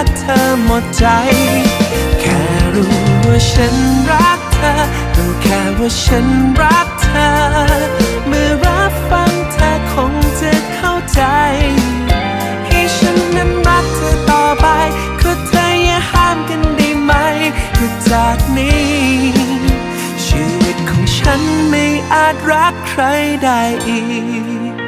รักเธอหมดใจ แค่รู้ว่าฉันรักเธอรู้แค่ว่าฉันรักเธอ เมื่อรับฟังเธอคงจะเข้าใจให้ฉันนั้นรักเธอต่อไปขอเธออย่าห้ามกันได้ไหมคือจากนี้ ชีวิตของฉันไม่อาจรักใครได้อีก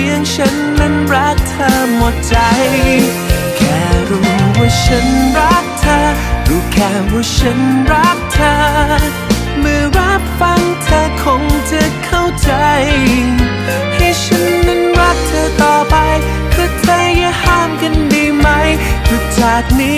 พียงฉันนั้นรักเธอหมดใจ แค่รู้ว่าฉันรักเธอ รู้แค่ว่าฉันรักเธอ เมื่อรับฟังเธอคงจะเข้าใจ ให้ฉันนั้นรักเธอต่อไป คือเธออย่าห้ามกันด้ไหมคือจากนี้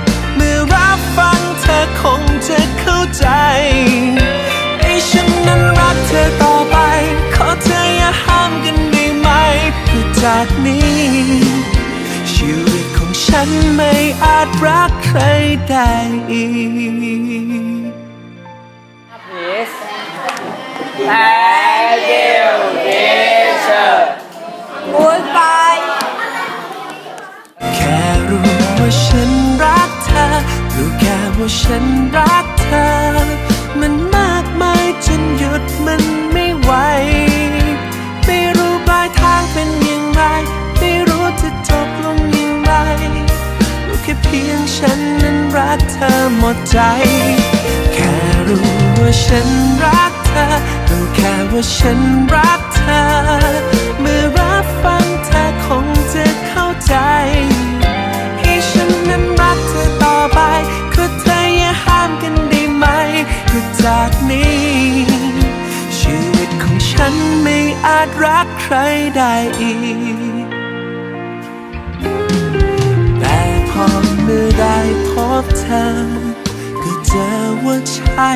อ ได้อีก Yes. Thank you, teacher. Goodbye. แค่รู้ว่าฉันรักเธอ รู้แค่ว่าฉันรักเธอ มันมากมายจนหยุดมันไม่ไหว ไม่รู้ปลายทางเป็นอย่างไร ไม่รู้จะจบลงอย่างไรรู้แค่เพียงฉัน รักเธอหมดใจ แค่รู้ว่าฉันรักเธอรู้แค่ว่าฉันรักเธอ เมื่อรับฟังเธอคงจะเข้าใจให้ฉันนั้นรักเธอต่อไปขอเธออย่าห้ามกันได้ไหมคือจากนี้ ชีวิตของฉันไม่อาจรักใครได้อีก อบเธอ ก็เจอว่าใช่